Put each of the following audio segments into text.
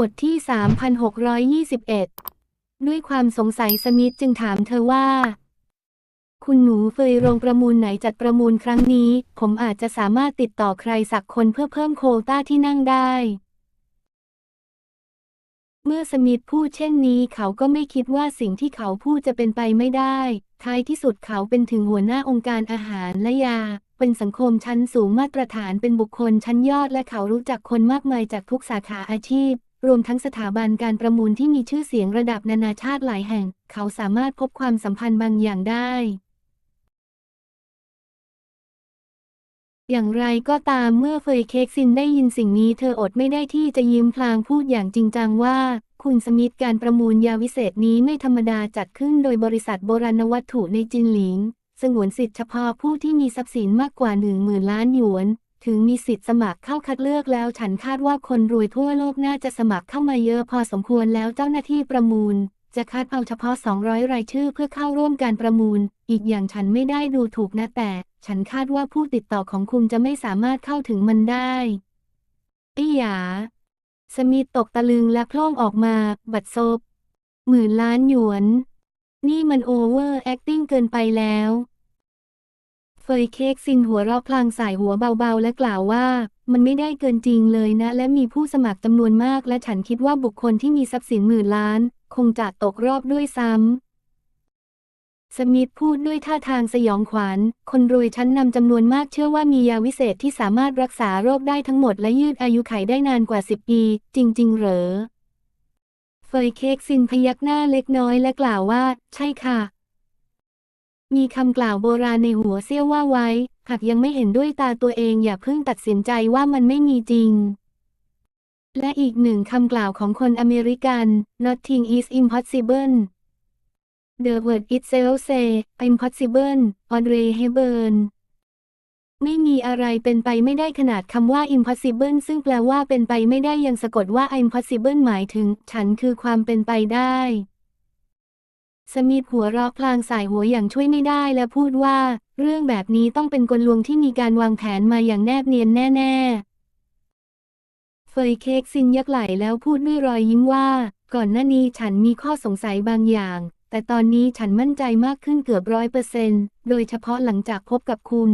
บทที่ 3621 ด้วยความสงสัยสมิธจึงถามเธอว่า คุณหนูเฟยโรงประมูลไหนจัดประมูลครั้งนี้ ผมอาจจะสามารถติดต่อใครสักคนเพื่อเพิ่มโควต้าที่นั่งได้ เมื่อสมิธพูดเช่นนี้เขาก็ไม่คิดว่าสิ่งที่เขาพูดจะเป็นไปไม่ได้ ท้ายที่สุดเขาเป็นถึงหัวหน้าองค์การอาหารและยาเป็นสังคมชั้นสูงมาตรฐานเป็นบุคคลชั้นยอดและเขารู้จักคนมากมายจากทุกสาขาอาชีพ รวมทั้งสถาบันการประมูลที่มีชื่อเสียงระดับนานาชาติหลายแห่ง เขาสามารถพบความสัมพันธ์บางอย่างได้ อย่างไรก็ตามเมื่อเฟยเค้กซินได้ยินสิ่งนี้เธออดไม่ได้ที่จะยิ้มพลางพูดอย่างจริงจังว่าคุณสมิธการประมูลยาวิเศษนี้ไม่ธรรมดาจัดขึ้นโดยบริษัทโบราณวัตถุในจินหลิง สงวนสิทธิ์เฉพาะผู้ที่มีทรัพย์สินมากกว่าหนึ่งหมื่นล้านหยวน ถึงมีสิทธิ์สมัครเข้าคัดเลือกแล้ว ฉันคาดว่าคนรวยทั่วโลกน่าจะสมัครเข้ามาเยอะพอสมควรแล้วเจ้าหน้าที่ประมูล จะคัดเอาเฉพาะ 200 รายชื่อเพื่อเข้าร่วมการประมูล อีกอย่างฉันไม่ได้ดูถูกนะแต่ ฉันคาดว่าผู้ติดต่อของคุณจะไม่สามารถเข้าถึงมันได้ไอ้หยา สมิธตกตะลึงและโพล่งออกมา บัดซบหมื่นล้านหยวน นี่มันโอเวอร์แอคติ้งเกินไปแล้ว เฟยเค้กซินหัวเราะพลางสายหัวเบาๆ และกล่าวว่า มันไม่ได้เกินจริงเลยนะ และมีผู้สมัครจำนวนมาก และฉันคิดว่าบุคคลที่มีทรัพย์สินหมื่นล้าน คงจะตกรอบด้วยซ้ำสมิธพูดด้วยท่าทางสยองขวัญ คนรวยชั้นนำจำนวนมากเชื่อว่ามียาวิเศษที่สามารถรักษาโรคได้ทั้งหมดและยืดอายุไขได้นานกว่า10ปี จริง ๆ เหรอ เฟยเค้กซินพยักหน้าเล็กน้อยและกล่าวว่า ใช่ค่ะ มีคำกล่าวโบราณในหัวเสี้ยวว่าไว้ หากยังไม่เห็นด้วยตาตัวเองอย่าเพิ่งตัดสินใจว่ามันไม่มีจริง และอีกหนึ่งคำกล่าวของคนอเมริกัน nothing is impossible The word itself say impossible Audrey Hepburn ไม่มีอะไรเป็นไปไม่ได้ขนาดคำว่า impossible ซึ่งแปลว่าเป็นไปไม่ได้ยังสะกดว่า impossible หมายถึง ฉันคือความเป็นไปได้ สมิธหัวเราะพลางสายหัวอย่างช่วยไม่ได้และพูดว่า เรื่องแบบนี้ต้องเป็นกลลวงที่มีการวางแผนมาอย่างแนบเนียนแน่ ๆ เฟยเค้กซินยักไหลแล้วพูดด้วยรอยยิ้มว่า ก่อนหน้านี้ฉันมีข้อสงสัยบางอย่าง แต่ตอนนี้ฉันมั่นใจมากขึ้นเกือบร้อยเปอร์เซนต์โดยเฉพาะหลังจากพบกับคุณ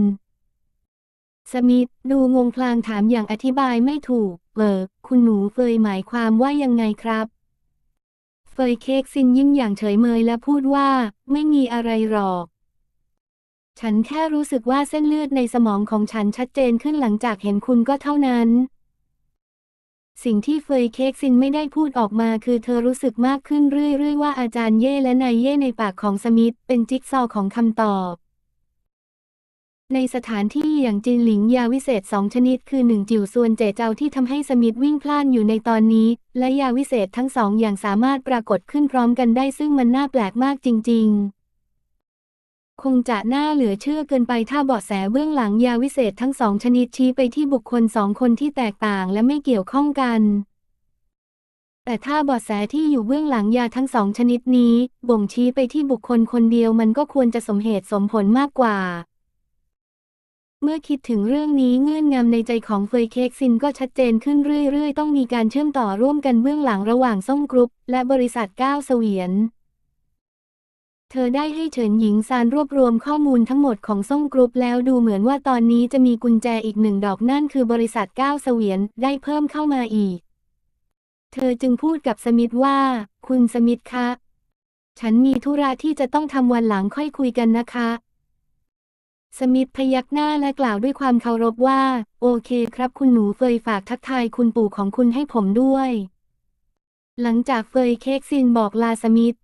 สมิธดูงงพลางถามอย่างอธิบายไม่ถูกเออคุณหนูเฟยหมายความว่ายังไงครับ ยเค้กซินยิ้มอย่างเฉยเมยและพูดว่า ไม่มีอะไรหรอก ฉันแค่รู้สึกว่าเส้นเลือดในสมองของฉันชัดเจนขึ้นหลังจากเห็นคุณก็เท่านั้น สิ่งที่เฟยเค้กซินไม่ได้พูดออกมาคือเธอรู้สึกมากขึ้นเรื่อยๆว่าอาจารย์เย่และนายเย่ในปากของสมิธเป็นจิ๊กซอว์ของคำตอบ ในสถานที่อย่างจินหลิงยาวิเศษสองชนิดคือหนึ่งจิ๋วส่วนเจเจ้าที่ทำให้สมิธวิ่งพล่านอยู่ในตอนนี้ และยาวิเศษทั้งสองอย่างสามารถปรากฏขึ้นพร้อมกันได้ซึ่งมันน่าแปลกมากจริง ๆ คงจะน่าเหลือเชื่อเกินไปถ้าเบาะแสเบื้องหลังยาวิเศษทั้งสองชนิดชี้ไปที่บุคคลสองคนที่แตกต่างและไม่เกี่ยวข้องกัน แต่ถ้าเบาะแสที่อยู่เบื้องหลังยาทั้งสองชนิดนี้ บ่งชี้ไปที่บุคคลคนเดียวมันก็ควรจะสมเหตุสมผลมากกว่า เมื่อคิดถึงเรื่องนี้เงื่อนงำในใจของเฟยเค้กซินก็ชัดเจนขึ้นเรื่อย ๆ ต้องมีการเชื่อมต่อร่วมกันเบื้องหลังระหว่างซ่งกรุ๊ปและบริษัทก้าวเสวียน เธอได้ให้เฉินหญิงซานรวบรวมข้อมูลทั้งหมดของซ่งกรุ๊ปแล้วดูเหมือนว่าตอนนี้จะมีกุญแจอีกหนึ่งดอกนั่นคือบริษัทก้าวเสวียนได้เพิ่มเข้ามาอีก เธอจึงพูดกับสมิธว่า คุณสมิธคะ ฉันมีธุระที่จะต้องทำวันหลังค่อยคุยกันนะคะ สมิธพยักหน้าและกล่าวด้วยความเคารพว่า โอเคครับคุณหนูเฟยฝากทักทายคุณปู่ของคุณให้ผมด้วย หลังจากเฟยเค้กซินบอกลาสมิธ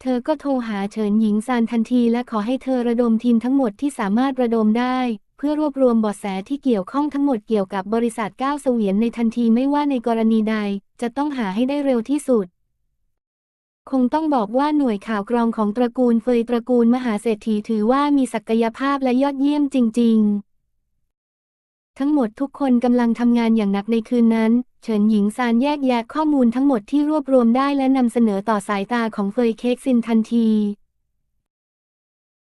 เธอก็โทรหาเฉินหญิงซานทันทีและขอให้เธอระดมทีมทั้งหมดที่สามารถระดมได้ เพื่อรวบรวมเบาะแสที่เกี่ยวข้องทั้งหมดเกี่ยวกับบริษัทก้าวเสวียนในทันทีไม่ว่าในกรณีใด จะต้องหาให้ได้เร็วที่สุด คงต้องบอกว่าหน่วยข่าวกรองของตระกูลเฟยตระกูลมหาเศรษฐีถือว่ามีศักยภาพและยอดเยี่ยมจริง ๆ ทั้งหมดทุกคนกำลังทำงานอย่างหนักในคืนนั้น เฉินหญิงซานแยกแยะข้อมูลทั้งหมดที่รวบรวมได้และนำเสนอต่อสายตาของเฟยเค้กซินทันที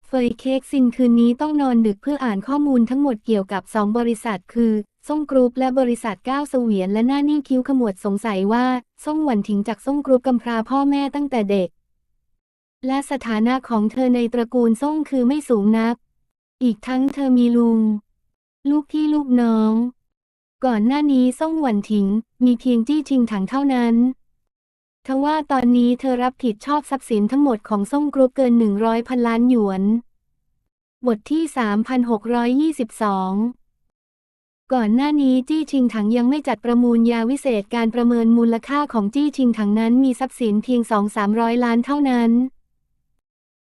เฟยเค้กซินคืนนี้ต้องนอนดึกเพื่ออ่านข้อมูลทั้งหมดเกี่ยวกับสองบริษัทคือ ซ่งกรุ๊ปและบริษัทก้าวเสวียนและหน้านิ่งคิ้วขมวดสงสัยว่าซ่งหวันถิงจากซ่งกรุ๊ปกำพร้าพ่อแม่ตั้งแต่เด็ก และสถานะของเธอในตระกูลซ่งคือไม่สูงนัก อีกทั้งเธอมีลุง ลูกพี่ลูกน้อง ก่อนหน้านี้ซ่งหวันถิงมีเพียงจี้ชิงถังเท่านั้นทว่าตอนนี้เธอรับผิดชอบทรัพย์สินทั้งหมดของซ่งกรุ๊ปเกิน 100 พันล้านหยวน บทที่ 3622 ก่อนหน้านี้จี้ชิงถังยังไม่จัดประมูลยาวิเศษการประเมินมูลค่าของจี้ชิงถังนั้นมีทรัพย์สินเพียง 2-300 ล้านเท่านั้น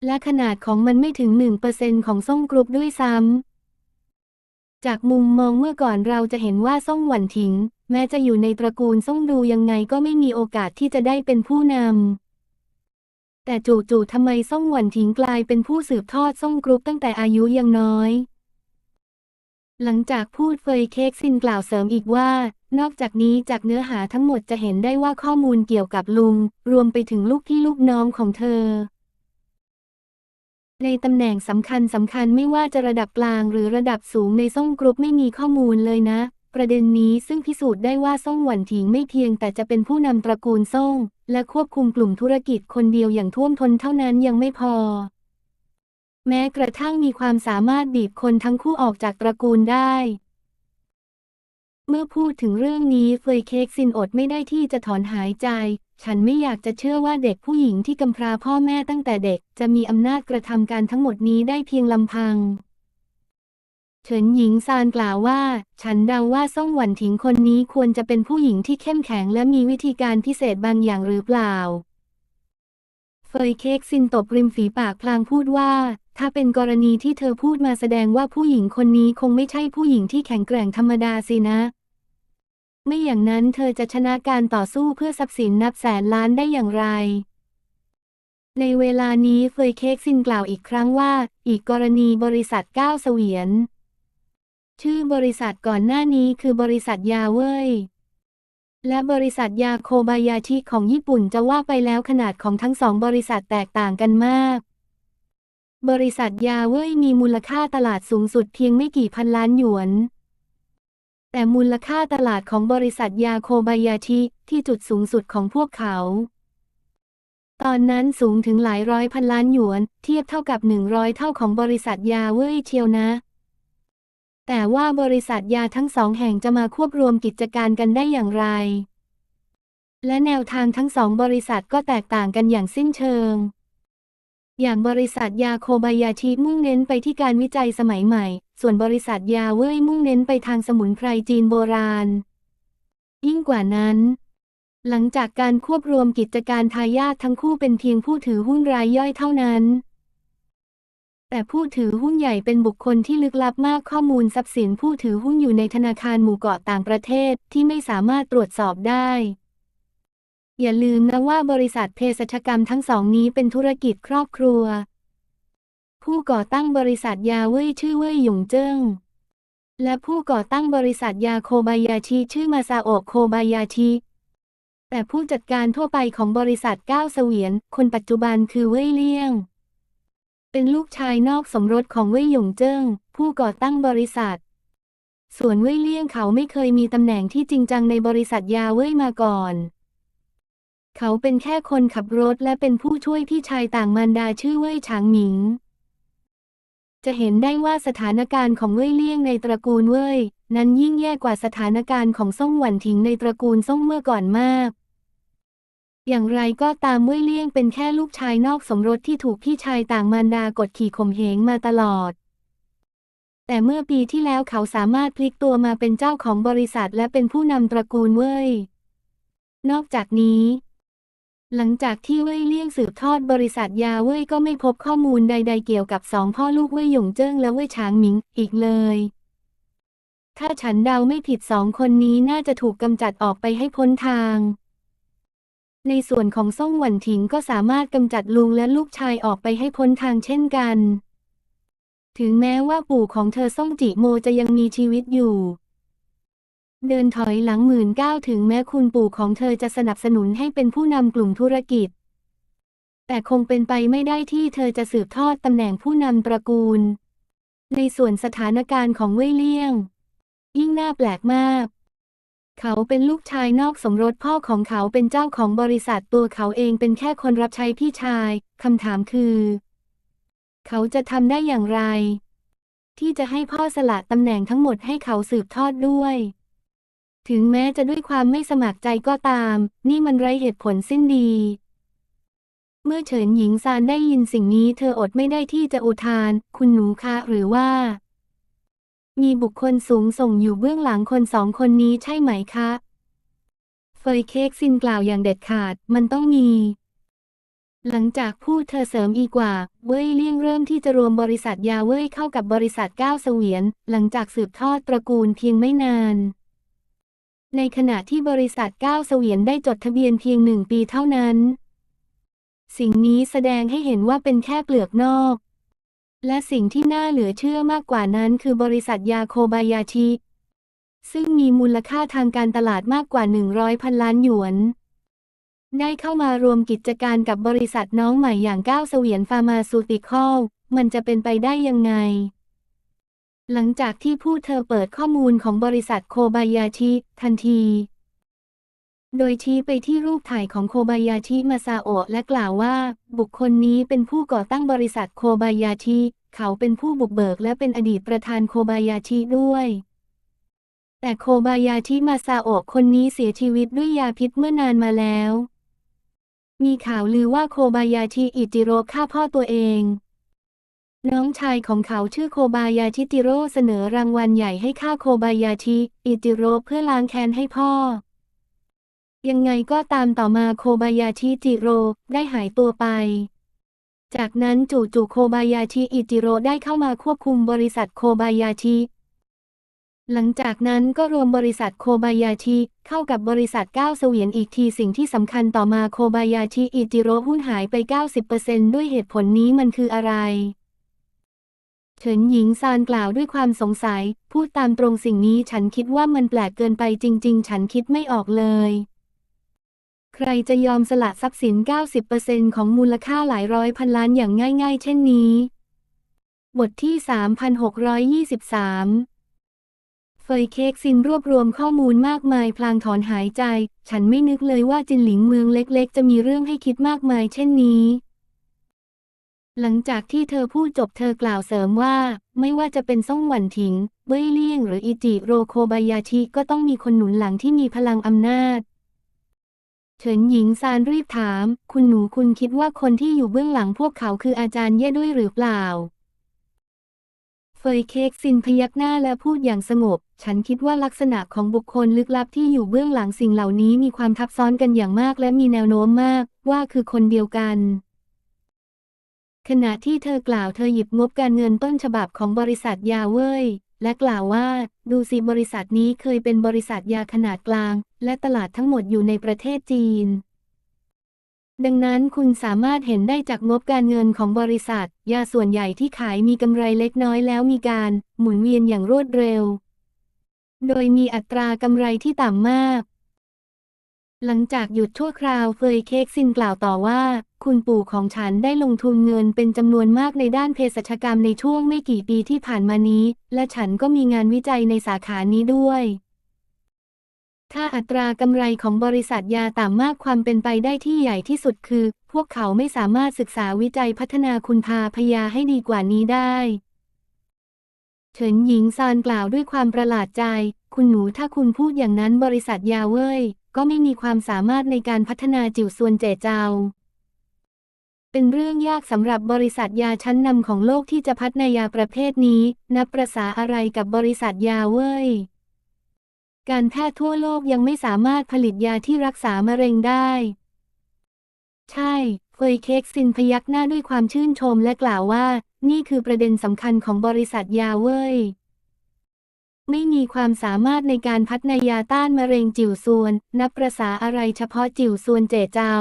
และขนาดของมันไม่ถึง 1%ของซ่งกรุ๊ปด้วยซ้ำ จากมุมมองเมื่อก่อนเราจะเห็นว่าซ่งหวันถิง แม้จะอยู่ในตระกูลซ่งดูยังไงก็ไม่มีโอกาสที่จะได้เป็นผู้นำ แต่จู่ๆทำไมซ่งหวันถิงกลายเป็นผู้สืบทอดซ่งกรุ๊ปตั้งแต่อายุยังน้อย หลังจากพูดเฟยเค้กซินกล่าวเสริมอีกว่า นอกจากนี้จากเนื้อหาทั้งหมดจะเห็นได้ว่าข้อมูลเกี่ยวกับลุง รวมไปถึงลูกพี่ลูกน้องของเธอ ในตำแหน่งสำคัญสำคัญไม่ว่าจะระดับกลางหรือระดับสูงในซ่องกรุ๊ปไม่มีข้อมูลเลยนะ ประเด็นนี้ซึ่งพิสูจน์ได้ว่าซ่องหวันถิงไม่เพียงแต่จะเป็นผู้นำตระกูลซ่อง และควบคุมกลุ่มธุรกิจคนเดียวอย่างท่วมท้นเท่านั้นยังไม่พอ แม้กระทั่งมีความสามารถบีบคนทั้งคู่ออกจากตระกูลได้ เมื่อพูดถึงเรื่องนี้เฟยเค้กซินอดไม่ได้ที่จะถอนหายใจ ฉันไม่อยากจะเชื่อว่าเด็กผู้หญิงที่กำพร้าพ่อแม่ตั้งแต่เด็ก จะมีอำนาจกระทำการทั้งหมดนี้ได้เพียงลำพังเฉินหญิงซานกล่าวว่า ฉันเดาว่าซ่องหวันถิงคนนี้ควรจะเป็นผู้หญิงที่เข้มแข็งและมีวิธีการพิเศษบางอย่างหรือเปล่า เฟยเค้กซินตบริมฝีปากพลางพูดว่า ถ้าเป็นกรณีที่เธอพูดมาแสดงว่าผู้หญิงคนนี้คงไม่ใช่ผู้หญิงที่แข็งแกร่งธรรมดาสินะ ไม่อย่างนั้นเธอจะชนะการต่อสู้เพื่อทรัพย์สินนับแสนล้านได้อย่างไร ในเวลานี้เฟยเค้กซินกล่าวอีกครั้งว่า อีกกรณีบริษัทก้าวเสวียน ชื่อบริษัทก่อนหน้านี้คือบริษัทยาเว่ยและบริษัทยาโคบายาชิของญี่ปุ่นจะว่าไปแล้วขนาดของทั้งสองบริษัทแตกต่างกันมาก บริษัทยาเว่ยมีมูลค่าตลาดสูงสุดเพียงไม่กี่พันล้านหยวน แต่มูลค่าตลาดของบริษัทยาโคบายาชิที่จุดสูงสุดของพวกเขา ตอนนั้นสูงถึงหลายร้อยพันล้านหยวน เทียบเท่ากับ100เท่าของบริษัทยาเว่ยเชียวนะ แต่ว่าบริษัทยาทั้งสองแห่งจะมาควบรวมกิจการกันได้อย่างไร และแนวทางทั้งสองบริษัทก็แตกต่างกันอย่างสิ้นเชิง อย่างบริษัทยาโคบายาชิมุ่งเน้นไปที่การวิจัยสมัยใหม่ ส่วนบริษัทยาเว่ยมุ่งเน้นไปทางสมุนไพรจีนโบราณ ยิ่งกว่านั้น หลังจากการควบรวมกิจการทายาททั้งคู่เป็นเพียงผู้ถือหุ้นรายย่อยเท่านั้น แต่ผู้ถือหุ้นใหญ่เป็นบุคคลที่ลึกลับมากข้อมูลทรัพย์สินผู้ถือหุ้นอยู่ในธนาคารหมู่เกาะต่างประเทศที่ไม่สามารถตรวจสอบได้ อย่าลืมนะว่าบริษัทเภสัชกรรมทั้งสองนี้เป็นธุรกิจครอบครัว ผู้ก่อตั้งบริษัทยาเว่ยชื่อเว่ยหยงเจิ้ง และผู้ก่อตั้งบริษัทยาโคบายาชิชื่อมาซาโอะโคบายาชิแต่ผู้จัดการทั่วไปของบริษัทก้าวเสวียน คนปัจจุบันคือเว่ยเลี่ยง เป็นลูกชายนอกสมรสของเว่ยหยงเจิ้ง ผู้ก่อตั้งบริษัท ส่วนเว่ยเลี่ยงเขาไม่เคยมีตำแหน่งที่จริงจังในบริษัทยาเว่ยมาก่อน เขาเป็นแค่คนขับรถและเป็นผู้ช่วยพี่ชายต่างมารดาชื่อเว่ยฉางหมิง จะเห็นได้ว่าสถานการณ์ของเว่ยเลี่ยงในตระกูลเว่ยนั้นยิ่งแย่กว่าสถานการณ์ของซ่งหวันถิงในตระกูลซ่งเมื่อก่อนมาก อย่างไรก็ตามเว่ยเลี่ยงเป็นแค่ลูกชายนอกสมรสที่ถูกพี่ชายต่างมารดากดขี่ข่มเหงมาตลอดแต่เมื่อปีที่แล้วเขาสามารถพลิกตัวมาเป็นเจ้าของบริษัทและเป็นผู้นำตระกูลเว่ย นอกจากนี้ หลังจากที่เว่ยเลี่ยงสืบทอดบริษัทยาเว่ยก็ไม่พบข้อมูลใด ๆ เกี่ยวกับสองพ่อลูกเว่ยหยงเจิ้งและเว่ยฉางหมิงอีกเลย ถ้าฉันเดาไม่ผิดสองคนนี้น่าจะถูกกำจัดออกไปให้พ้นทาง ในส่วนของซ่งหวันถิงก็สามารถกำจัดลุงและลูกชายออกไปให้พ้นทางเช่นกัน ถึงแม้ว่าปู่ของเธอซ่งจิโมจะยังมีชีวิตอยู่ เดินถอยหลังหมื่นเก้าถึงแม้คุณปู่ของเธอจะสนับสนุนให้เป็นผู้นำกลุ่มธุรกิจ แต่คงเป็นไปไม่ได้ที่เธอจะสืบทอดตำแหน่งผู้นำตระกูล ในส่วนสถานการณ์ของเว่ยเลี่ยง ยิ่งน่าแปลกมาก เขาเป็นลูกชายนอกสมรสพ่อของเขาเป็นเจ้าของบริษัทตัวเขาเองเป็นแค่คนรับใช้พี่ชายคำถามคือ เขาจะทำได้อย่างไร ที่จะให้พ่อสละตำแหน่งทั้งหมดให้เขาสืบทอดด้วย ถึงแม้จะด้วยความไม่สมัครใจก็ตาม นี่มันไร้เหตุผลสิ้นดี เมื่อเฉินหญิงซานได้ยินสิ่งนี้เธออดไม่ได้ที่จะอุทาน คุณหนูคะหรือว่า มีบุคคลสูงส่งอยู่เบื้องหลังคนสองคนนี้ใช่ไหมคะ เฟยเค้กซินกล่าวอย่างเด็ดขาด มันต้องมีหลังจากพูดเธอเสริมอีกว่า เว่ยเลี่ยงเริ่มที่จะรวมบริษัทยาเว่ยเข้ากับบริษัทก้าวเสวียน หลังจากสืบทอดตระกูลเพียงไม่นาน ในขณะที่บริษัทก้าวเสวียนได้จดทะเบียนเพียงหนึ่งปีเท่านั้น สิ่งนี้แสดงให้เห็นว่าเป็นแค่เปลือกนอก และสิ่งที่น่าเหลือเชื่อมากกว่านั้นคือบริษัทยาโคบายาชิซึ่งมีมูลค่าทางการตลาดมากกว่า 100 พันล้านหยวน ได้เข้ามารวมกิจการกับบริษัทน้องใหม่อย่างก้าวเสวียนฟาร์มาซูติคอล มันจะเป็นไปได้ยังไง หลังจากที่ผู้เธอเปิดข้อมูลของบริษัทโคบายาชิทันที โดยชี้ไปที่รูปถ่ายของโคบายาชิมาซาโอะและกล่าวว่า บุคคลนี้เป็นผู้ก่อตั้งบริษัทโคบายาชิเขาเป็นผู้บุกเบิกและเป็นอดีตประธานโคบายาชิด้วยแต่โคบายาชิมาซาโอะคนนี้เสียชีวิตด้วยยาพิษเมื่อนานมาแล้ว มีข่าวลือว่าโคบายาชิอิจิโร่ฆ่าพ่อตัวเอง น้องชายของเขาชื่อโคบายาชิจิโร่เสนอรางวัลใหญ่ให้ฆ่าโคบายาชิอิจิโร่เพื่อล้างแค้นให้พ่อ ยังไงก็ตามต่อมาโคบายาชิจิโร่ได้หายตัวไป จากนั้นจู่ๆโคบายาชิอิจิโร่ได้เข้ามาควบคุมบริษัทโคบายาชิหลังจากนั้นก็รวมบริษัทโคบายาชิเข้ากับบริษัทก้าวเสวียนอีกทีสิ่งที่สำคัญต่อมาโคบายาชิอิจิโร่หุ้นหายไป 90%ด้วยเหตุผลนี้มันคืออะไร เฉินหญิงซานกล่าวด้วยความสงสัย พูดตามตรงสิ่งนี้ฉันคิดว่ามันแปลกเกินไปจริง ๆ ฉันคิดไม่ออกเลย ใครจะยอมสละทรัพย์สิน 90%ของมูลค่าหลายร้อยพันล้านอย่างง่าย ๆ เช่นนี้ บทที่ 3623เฟยเค้กซินรวบรวมข้อมูลมากมายพลางถอนหายใจ ฉันไม่นึกเลยว่าจินหลิงเมืองเล็กๆ จะมีเรื่องให้คิดมากมายเช่นนี้ หลังจากที่เธอพูดจบเธอกล่าวเสริมว่า ไม่ว่าจะเป็นซ่งหวันถิง เบ้ยเลี่ยงหรืออิจิโรโคบายาชิก็ต้องมีคนหนุนหลังที่มีพลังอำนาจ เฉินหญิงซานรีบถาม คุณหนูคุณคิดว่าคนที่อยู่เบื้องหลังพวกเขาคืออาจารย์เย่ด้วยหรือเปล่า เฟยเค้กซินพยักหน้าและพูดอย่างสงบ ฉันคิดว่าลักษณะของบุคคลลึกลับที่อยู่เบื้องหลังสิ่งเหล่านี้มีความทับซ้อนกันอย่างมากและมีแนวโน้มมากว่าคือคนเดียวกัน ขณะที่เธอกล่าวเธอหยิบงบการเงินต้นฉบับของบริษัทยาเว่ยและกล่าวว่า ดูสิบริษัทนี้เคยเป็นบริษัทยาขนาดกลาง และตลาดทั้งหมดอยู่ในประเทศจีน ดังนั้นคุณสามารถเห็นได้จากงบการเงินของบริษัท ยาส่วนใหญ่ที่ขายมีกำไรเล็กน้อยแล้วมีการ หมุนเวียนอย่างรวดเร็ว โดยมีอัตรากำไรที่ต่ำมาก หลังจากหยุดชั่วคราวเฟยเค้กซินกล่าวต่อว่า คุณปู่ของฉันได้ลงทุนเงินเป็นจำนวนมากในด้านเภสัชกรรมในช่วงไม่กี่ปีที่ผ่านมานี้ และฉันก็มีงานวิจัยในสาขานี้ด้วย ถ้าอัตรากำไรของบริษัทยาต่ำมากความเป็นไปได้ที่ใหญ่ที่สุดคือ พวกเขาไม่สามารถศึกษาวิจัยพัฒนาคุณภาพยาให้ดีกว่านี้ได้เฉินหญิงซานกล่าวด้วยความประหลาดใจ คุณหนูถ้าคุณพูดอย่างนั้นบริษัทยาเว่ย ก็ไม่มีความสามารถในการพัฒนาจิ๋วซวนเจเจาเป็นเรื่องยากสำหรับบริษัทยาชั้นนำของโลกที่จะพัฒนายาประเภทนี้ นับประษาอะไรกับบริษัทยาเว่ยการแพทย์ทั่วโลกยังไม่สามารถผลิตยาที่รักษามะเร็งได้ ใช่เฟยเค้กซินพยักหน้าด้วยความชื่นชมและกล่าวว่า นี่คือประเด็นสำคัญของบริษัทยาเว่ย ไม่มีความสามารถในการพัฒนายาต้านมะเร็งจิ๋วซวน นับประษาอะไรเฉพาะจิ๋วซวนเจเจา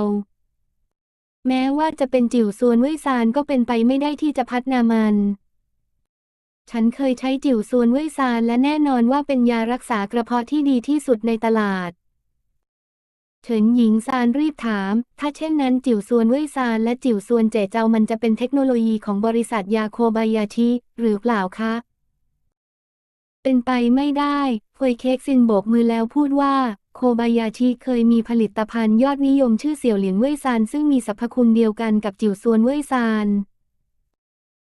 แม้ว่าจะเป็นจิ๋วซวนเว่ยซานก็เป็นไปไม่ได้ที่จะพัฒนามัน ฉันเคยใช้จิ๋วซวนเว่ยซานและแน่นอนว่าเป็นยารักษากระเพาะที่ดีที่สุดในตลาดเฉินหญิงซานรีบถาม ถ้าเช่นนั้นจิ๋วซวนเว่ยซานและจิ๋วซวนเจเจามันจะเป็นเทคโนโลยีของบริษัทยาโคบายาชิหรือเปล่าคะ เป็นไปไม่ได้เฟยเค้กซินโบกมือแล้วพูดว่า โคบายาชิเคยมีผลิตภัณฑ์ยอดนิยมชื่อเสี่ยวเหลียงเว่ยซานซึ่งมีสรรพคุณเดียวกันกับจิ๋วซวนเว่ยซาน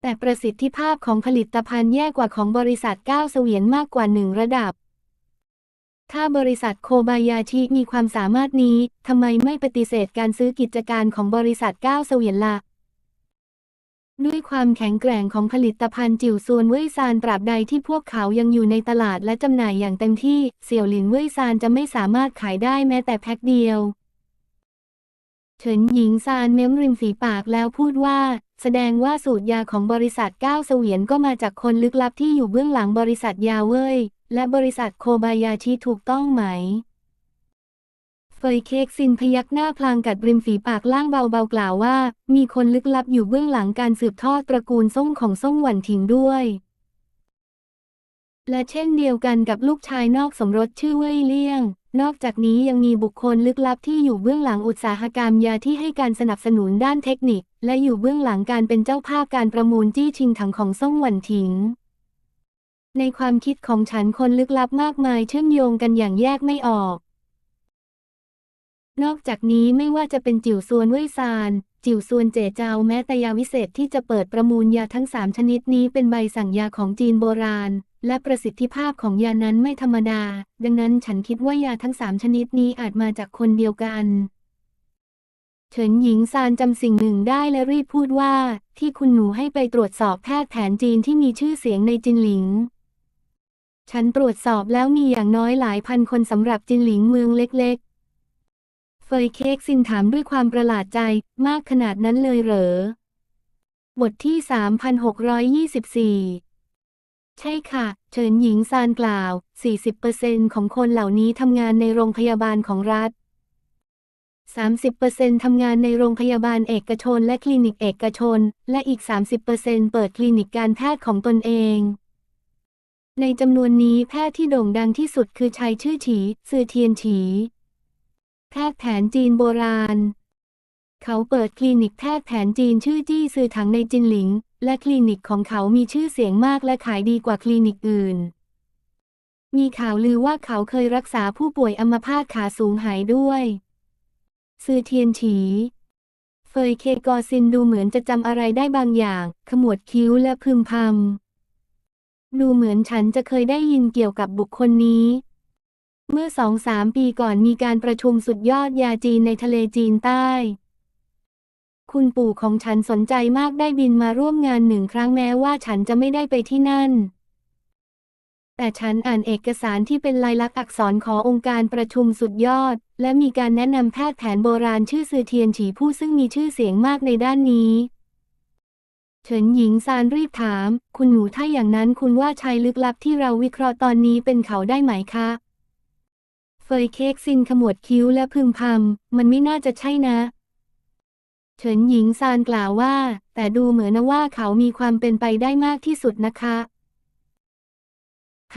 แต่ประสิทธิภาพของผลิตภัณฑ์แย่กว่าของบริษัทก้าวเสวียนมากกว่าหนึ่งระดับ ถ้าบริษัทโคบายาชิมีความสามารถนี้ ทำไมไม่ปฏิเสธการซื้อกิจการของบริษัทก้าวเสวียนละ่ะ ด้วยความแข็งแกร่งของผลิตภัณฑ์จิ๋วซวนเว่ยซานตราบใดที่พวกเขายังอยู่ในตลาดและจำหน่ายอย่างเต็มที่ เสี่ยวหลินเว่ยซานจะไม่สามารถขายได้แม้แต่แพ็คเดียวเฉินหญิงซานเม้มริมฝีปากแล้วพูดว่า แสดงว่าสูตรยาของบริษัทก้าวเสวียนก็มาจากคนลึกลับที่อยู่เบื้องหลังบริษัทยาเว่ยและบริษัทโคบายาชิถูกต้องไหม เฟยเค้กซินพยักหน้าพลางกัดริมฝีปากล่างเบาๆกล่าวว่า มีคนลึกลับอยู่เบื้องหลังการสืบทอดตระกูลซ่งของซ่งหวันถิงด้วย และเช่นเดียวกันกับลูกชายนอกสมรสชื่อเว่ยเลี่ยง นอกจากนี้ยังมีบุคคลลึกลับที่อยู่เบื้องหลังอุตสาหกรรมยาที่ให้การสนับสนุนด้านเทคนิค และอยู่เบื้องหลังการเป็นเจ้าภาพการประมูลจี้ชิงถังของซ่งหวันถิงในความคิดของฉันคนลึกลับมากมายเชื่อมโยงกันอย่างแยกไม่ออก นอกจากนี้ไม่ว่าจะเป็นจิ๋วซวนเว่ยซาน จิ๋วซวนเจเจาแม้แต่ยาวิเศษที่จะเปิดประมูลยาทั้งสามชนิดนี้เป็นใบสั่งยาของจีนโบราณ และประสิทธิภาพของยานั้นไม่ธรรมดา ดังนั้นฉันคิดว่ายาทั้งสามชนิดนี้อาจมาจากคนเดียวกันเฉินหญิงซานจำสิ่งหนึ่งได้และรีบพูดว่า ที่คุณหนูให้ไปตรวจสอบแพทย์แผนจีนที่มีชื่อเสียงในจินหลิง ฉันตรวจสอบแล้วมีอย่างน้อยหลายพันคนสำหรับจินหลิงเมืองเล็ก เฟยเค้กซินถามด้วยความประหลาดใจมากขนาดนั้นเลยเหรอ บทที่ 3624 ใช่ค่ะ เฉินหญิงซานกล่าว 40%ของคนเหล่านี้ทำงานในโรงพยาบาลของรัฐ 30%ทำงานในโรงพยาบาลเอกชนและคลินิกเอกชน และอีก 30%เปิดคลินิกการแพทย์ของตนเอง ในจำนวนนี้แพทย์ที่โด่งดังที่สุดคือชายชื่อฉีซือเทียนฉี แพทย์แผนจีนโบราณ เขาเปิดคลินิกแพทย์แผนจีนชื่อจี้ซือถังในจินหลิง และคลินิกของเขามีชื่อเสียงมากและขายดีกว่าคลินิกอื่น มีข่าวลือว่าเขาเคยรักษาผู้ป่วยอัมพาตขาสูงหายด้วยซือเทียนฉีเฟยเคกอซินดูเหมือนจะจำอะไรได้บางอย่าง ขมวดคิ้วและพึมพำดูเหมือนฉันจะเคยได้ยินเกี่ยวกับบุคคลนี้ เมื่อสองสามปีก่อนมีการประชุมสุดยอดยาจีนในทะเลจีนใต้ คุณปู่ของฉันสนใจมากได้บินมาร่วมงานหนึ่งครั้งแม้ว่าฉันจะไม่ได้ไปที่นั่น แต่ฉันอ่านเอกสารที่เป็นลายลักษณ์อักษรขององค์การประชุมสุดยอด และมีการแนะนำแพทย์แผนโบราณชื่อซือเทียนฉีผู้ซึ่งมีชื่อเสียงมากในด้านนี้เฉินหญิงซานรีบถาม คุณหนูถ้าอย่างนั้นคุณว่าชายลึกลับที่เราวิเคราะห์ตอนนี้เป็นเขาได้ไหมคะ เฟยเค้กซินขมวดคิ้วและพึมพำมันไม่น่าจะใช่นะ เฉินหญิงซานกล่าวว่า แต่ดูเหมือนว่าเขามีความเป็นไปได้มากที่สุดนะคะ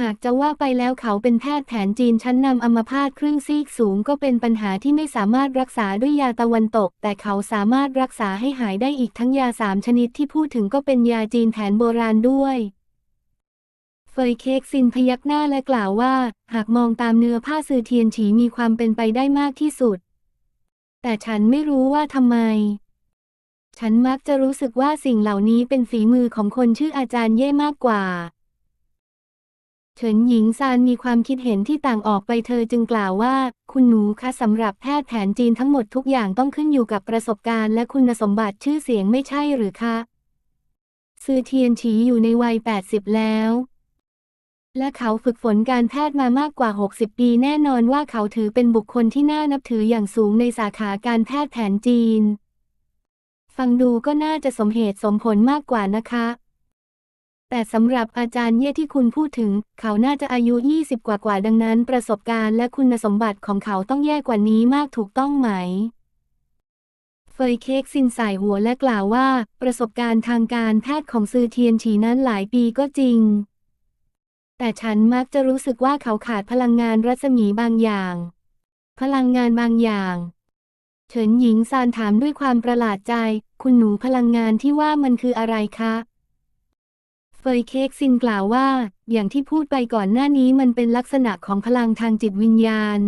หากจะว่าไปแล้วเขาเป็นแพทย์แผนจีนชั้นนำอัมพาตครึ่งซีกสูงก็เป็นปัญหาที่ไม่สามารถรักษาด้วยยาตะวันตก แต่เขาสามารถรักษาให้หายได้อีกทั้งยาสามชนิดที่พูดถึงก็เป็นยาจีนแผนโบราณด้วย เฟยเค้กซินพยักหน้าและกล่าวว่า หากมองตามเนื้อผ้าซือเทียนฉีมีความเป็นไปได้มากที่สุด แต่ฉันไม่รู้ว่าทำไม ฉันมักจะรู้สึกว่าสิ่งเหล่านี้เป็นฝีมือของคนชื่ออาจารย์เย่มากกว่า เฉินหญิงซานมีความคิดเห็นที่ต่างออกไปเธอจึงกล่าวว่า คุณหนูคะสำหรับแพทย์แผนจีนทั้งหมดทุกอย่างต้องขึ้นอยู่กับประสบการณ์และคุณสมบัติชื่อเสียงไม่ใช่หรือคะซือเทียนฉีอยู่ในวัย 80 แล้ว และเขาฝึกฝนการแพทย์มามากกว่า 60 ปีแน่นอนว่าเขาถือเป็นบุคคลที่น่านับถืออย่างสูงในสาขาการแพทย์แผนจีน ฟังดูก็น่าจะสมเหตุสมผลมากกว่านะคะ แต่สำหรับอาจารย์เย่ที่คุณพูดถึง เขาน่าจะอายุ 20 กว่ากว่าดังนั้น ประสบการณ์และคุณสมบัติของเขาต้องแย่กว่านี้มากถูกต้องไหมเฟยเค้กซินใส่หัวและกล่าวว่า ประสบการณ์ทางการแพทย์ของซือเทียนฉีนั้นหลายปีก็จริง แต่ฉันมักจะรู้สึกว่าเขาขาดพลังงานรัศมีบางอย่าง พลังงานบางอย่างเฉินหญิงซานถามด้วยความประหลาดใจ คุณหนูพลังงานที่ว่ามันคืออะไรคะ เฟยเค้กซินกล่าวว่า อย่างที่พูดไปก่อนหน้านี้มันเป็นลักษณะของพลังทางจิตวิญญาณ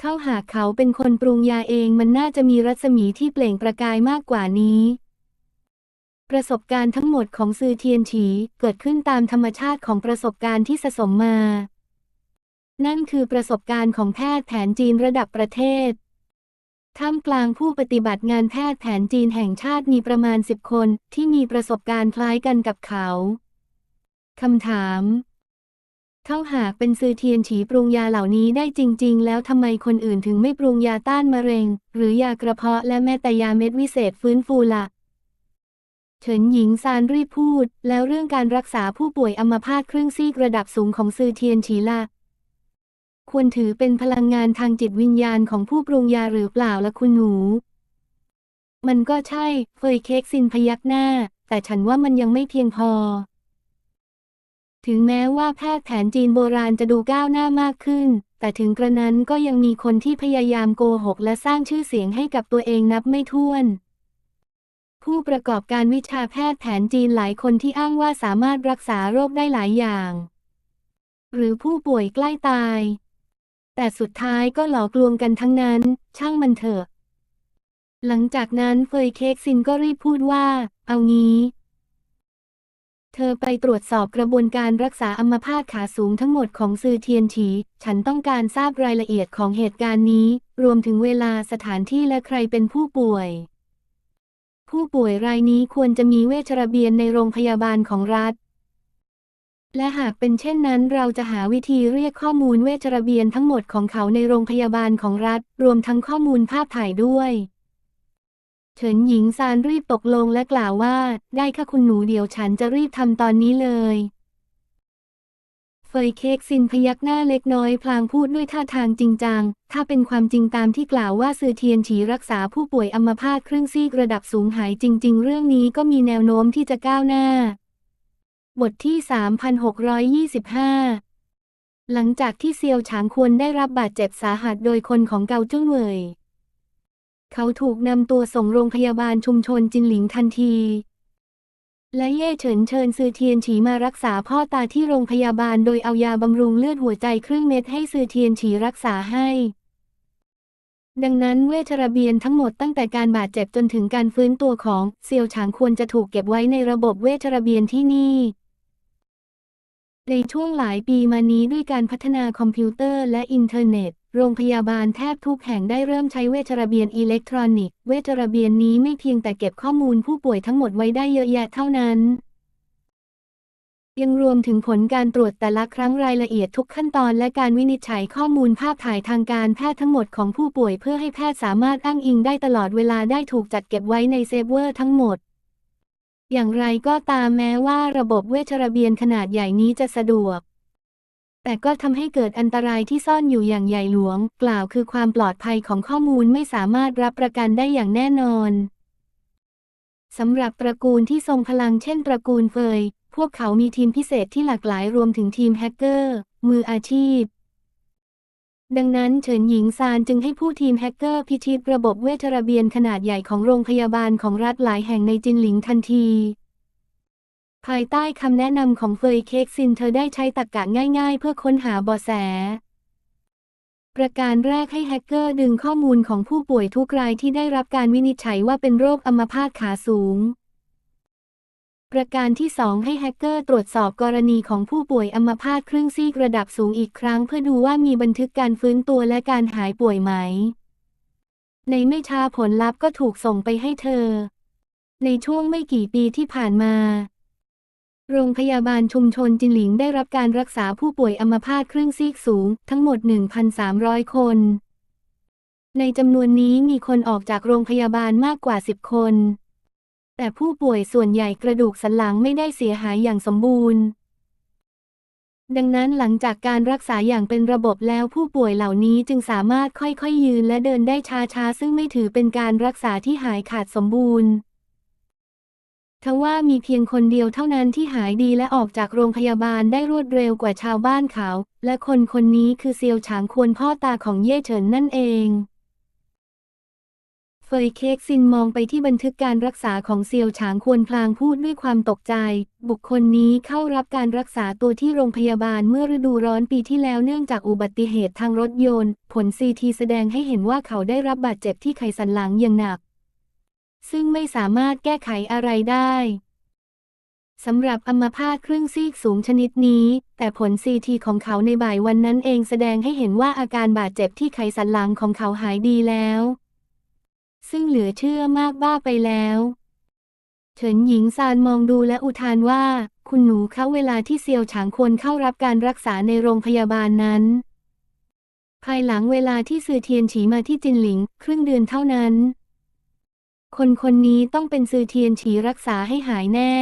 เท่าหากเขาเป็นคนปรุงยาเองมันน่าจะมีรัศมีที่เปล่งประกายมากกว่านี้ ประสบการณ์ทั้งหมดของซือเทียนฉีเกิดขึ้นตามธรรมชาติของประสบการณ์ที่สะสมมา นั่นคือประสบการณ์ของแพทย์แผนจีนระดับประเทศ ท่ามกลางผู้ปฏิบัติงานแพทย์แผนจีนแห่งชาติมีประมาณสิบคนที่มีประสบการณ์คล้ายกันกับเขา คำถามเท่าหากเป็นซือเทียนฉีปรุงยาเหล่านี้ได้จริง ๆ แล้วทำไมคนอื่นถึงไม่ปรุงยาต้านมะเร็ง หรือยากระเพาะและแม้แต่ยาเม็ดวิเศษฟื้นฟูละ่ะ เฉินหญิงซานรีบพูด แล้วเรื่องการรักษาผู้ป่วยอัมพาตครึ่งซีกระดับสูงของซือเทียนฉีละควรถือเป็นพลังงานทางจิตวิญญาณของผู้ปรุงยาหรือเปล่าล่ะคุณหนู มันก็ใช่ เฟยเค้กซินพยักหน้า แต่ฉันว่ามันยังไม่เพียงพอ ถึงแม้ว่าแพทย์แผนจีนโบราณจะดูก้าวหน้ามากขึ้น แต่ถึงกระนั้นก็ยังมีคนที่พยายามโกหกและสร้างชื่อเสียงให้กับตัวเองนับไม่ถ้วน ผู้ประกอบการวิชาแพทย์แผนจีนหลายคนที่อ้างว่าสามารถรักษาโรคได้หลายอย่าง หรือผู้ป่วยใกล้ตาย แต่สุดท้ายก็หลอกลวงกันทั้งนั้น ช่างมันเถอะ หลังจากนั้นเฟยเค้กซินก็รีบพูดว่า เอางี้ เธอไปตรวจสอบกระบวนการรักษาอัมพาตขาสูงทั้งหมดของซือเทียนฉี ฉันต้องการทราบรายละเอียดของเหตุการณ์นี้ รวมถึงเวลาสถานที่และใครเป็นผู้ป่วย ผู้ป่วยรายนี้ควรจะมีเวชระเบียนในโรงพยาบาลของรัฐ และหากเป็นเช่นนั้นเราจะหาวิธีเรียกข้อมูลเวชระเบียนทั้งหมดของเขาในโรงพยาบาลของรัฐ รวมทั้งข้อมูลภาพถ่ายด้วยเฉินหญิงซานรีบตกลงและกล่าวว่า ได้ค่ะคุณหนูเดี๋ยวฉันจะรีบทำตอนนี้เลย เฟยเค้กซินพยักหน้าเล็กน้อยพลางพูดด้วยท่าทางจริงจัง ถ้าเป็นความจริงตามที่กล่าวว่าซือเทียนฉีรักษาผู้ป่วยอัมพาตครึ่งซีกระดับสูงหายจริง ๆ เรื่องนี้ก็มีแนวโน้มที่จะก้าวหน้า บทที่ 3625 หลังจากที่เซียวฉางควรได้รับบาดเจ็บสาหัสโดยคนของเกาจุ้งเหวย เขาถูกนำตัวส่งโรงพยาบาลชุมชนจินหลิงทันที และเย่เฉินเชิญซือเทียนฉีมารักษาพ่อตาที่โรงพยาบาลโดยเอายาบำรุงเลือดหัวใจครึ่งเม็ดให้ซือเทียนฉีรักษาให้ ดังนั้นเวชระเบียนทั้งหมดตั้งแต่การบาดเจ็บจนถึงการฟื้นตัวของเซียวฉางควรจะถูกเก็บไว้ในระบบเวชระเบียนที่นี่ในช่วงหลายปีมานี้ด้วยการพัฒนาคอมพิวเตอร์และอินเทอร์เน็ต โรงพยาบาลแทบทุกแห่งได้เริ่มใช้เวชระเบียนอิเล็กทรอนิกส์ เวชระเบียนนี้ไม่เพียงแต่เก็บข้อมูลผู้ป่วยทั้งหมดไว้ได้เยอะแยะเท่านั้น ยังรวมถึงผลการตรวจแต่ละครั้งรายละเอียดทุกขั้นตอนและการวินิจฉัยข้อมูลภาพถ่ายทางการแพทย์ทั้งหมดของผู้ป่วยเพื่อให้แพทย์สามารถอ้างอิงได้ตลอดเวลาได้ถูกจัดเก็บไว้ในเซฟเวอร์ทั้งหมด อย่างไรก็ตามแม้ว่าระบบเวชระเบียนขนาดใหญ่นี้จะสะดวก แต่ก็ทำให้เกิดอันตรายที่ซ่อนอยู่อย่างใหญ่หลวง กล่าวคือความปลอดภัยของข้อมูลไม่สามารถรับประกันได้อย่างแน่นอนสำหรับตระกูลที่ทรงพลังเช่นตระกูลเฟย พวกเขามีทีมพิเศษที่หลากหลายรวมถึงทีมแฮกเกอร์ มืออาชีพ ดังนั้นเฉินหญิงซานจึงให้ผู้ทีมแฮกเกอร์พิชิตระบบเวชระเบียนขนาดใหญ่ของโรงพยาบาลของรัฐหลายแห่งในจินหลิงทันที ภายใต้คำแนะนำของเฟยเค้กซินเธอได้ใช้ตรรกะง่าย ๆ เพื่อค้นหาเบาะแส ประการแรกให้แฮกเกอร์ดึงข้อมูลของผู้ป่วยทุกรายที่ได้รับการวินิจฉัยว่าเป็นโรคอัมพาตขาสูง ประการที่สองให้แฮกเกอร์ตรวจสอบกรณีของผู้ป่วยอัมพาตครึ่งซีกระดับสูงอีกครั้ง เพื่อดูว่ามีบันทึกการฟื้นตัวและการหายป่วยไหม ในไม่ช้าผลลัพธ์ก็ถูกส่งไปให้เธอ ในช่วงไม่กี่ปีที่ผ่านมา โรงพยาบาลชุมชนจินหลิงได้รับการรักษาผู้ป่วยอัมพาตครึ่งซีกสูง ทั้งหมด 1,300 คน ในจำนวนนี้มีคนออกจากโรงพยาบาลมากกว่า 10 คน แต่ผู้ป่วยส่วนใหญ่กระดูกสันหลังไม่ได้เสียหายอย่างสมบูรณ์ ดังนั้นหลังจากการรักษาอย่างเป็นระบบแล้วผู้ป่วยเหล่านี้จึงสามารถค่อยๆยืนและเดินได้ช้าๆ ซึ่งไม่ถือเป็นการรักษาที่หายขาดสมบูรณ์ ทว่ามีเพียงคนเดียวเท่านั้นที่หายดีและออกจากโรงพยาบาลได้รวดเร็วกว่าชาวบ้านเขา และคนคนนี้คือเซียวฉางควรพ่อตาของเย่เฉินนั่นเอง เฟยเค้กซินมองไปที่บันทึกการรักษาของเซียวฉางควรพลางพูดด้วยความตกใจ บุคคลนี้เข้ารับการรักษาตัวที่โรงพยาบาลเมื่อฤดูร้อนปีที่แล้วเนื่องจากอุบัติเหตุทางรถยนต์ ผลซีทีแสดงให้เห็นว่าเขาได้รับบาดเจ็บที่ไขสันหลังอย่างหนัก ซึ่งไม่สามารถแก้ไขอะไรได้สำหรับอัมพาตครึ่งซีกสูงชนิดนี้ แต่ผลซีทีของเขาในบ่ายวันนั้นเองแสดงให้เห็นว่าอาการบาดเจ็บที่ไขสันหลังของเขาหายดีแล้ว ซึ่งเหลือเชื่อมากบ้าไปแล้วเฉินหญิงซานมองดูและอุทานว่า คุณหนูเขาเวลาที่เซียวฉางควรเข้ารับการรักษาในโรงพยาบาลนั้น ภายหลังเวลาที่ซือเทียนฉีมาที่จินหลิง ครึ่งเดือนเท่านั้น คนคนนี้ต้องเป็นซือเทียนฉีรักษาให้หายแน่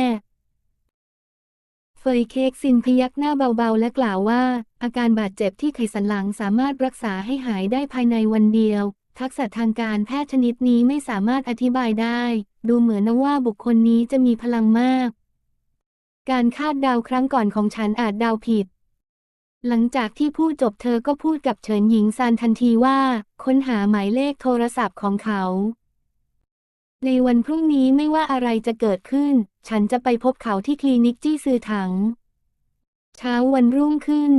เฟยเค้กซินพยักหน้าเบาๆ และกล่าวว่า อาการบาดเจ็บที่ไขสันหลังสามารถรักษาให้หายได้ภายในวันเดียว ทักษะทางการแพทย์ชนิดนี้ไม่สามารถอธิบายได้ ดูเหมือนว่าบุคคลนี้จะมีพลังมาก การคาดเดาครั้งก่อนของฉันอาจเดาผิดหลังจากที่พูดจบเธอก็พูดกับเฉินหญิงซานทันทีว่า ค้นหาหมายเลขโทรศัพท์ของเขา ในวันพรุ่งนี้ไม่ว่าอะไรจะเกิดขึ้น ฉันจะไปพบเขาที่คลินิกจี้ซือถัง เช้าวันรุ่งขึ้น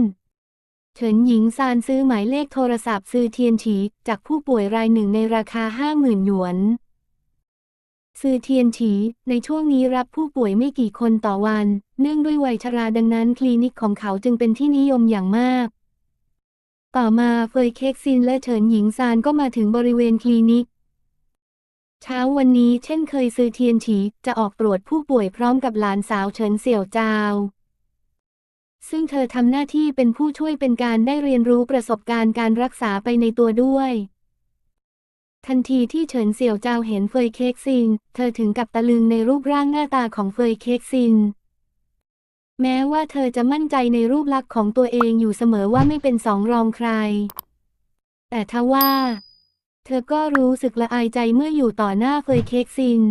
เฉินหญิงซานซื้อหมายเลขโทรศัพท์ซื้อเทียนฉีจากผู้ป่วยรายหนึ่งในราคาห้าหมื่นหยวนซื้อเทียนฉีในช่วงนี้รับผู้ป่วยไม่กี่คนต่อวัน เนื่องด้วยวัยชราดังนั้นคลินิกของเขาจึงเป็นที่นิยมอย่างมาก ต่อมาเฟยเค้กซินและเฉินหญิงซานก็มาถึงบริเวณคลินิก เช้าวันนี้เช่นเคยซื้อเทียนฉีจะออกตรวจผู้ป่วยพร้อมกับหลานสาวเฉินเสี่ยวจาว ซึ่งเธอทำหน้าที่เป็นผู้ช่วยเป็นการได้เรียนรู้ประสบการณ์การรักษาไปในตัวด้วย ทันทีที่เฉินเสี่ยวเจาวเห็นเฟยเค้กซิน เธอถึงกับตะลึงในรูปร่างหน้าตาของเฟยเค้กซิน แม้ว่าเธอจะมั่นใจในรูปลักษณ์ของตัวเองอยู่เสมอว่าไม่เป็นสองรองใคร แต่ทว่า เธอก็รู้สึกละอายใจเมื่ออยู่ต่อหน้าเฟยเค้กซิน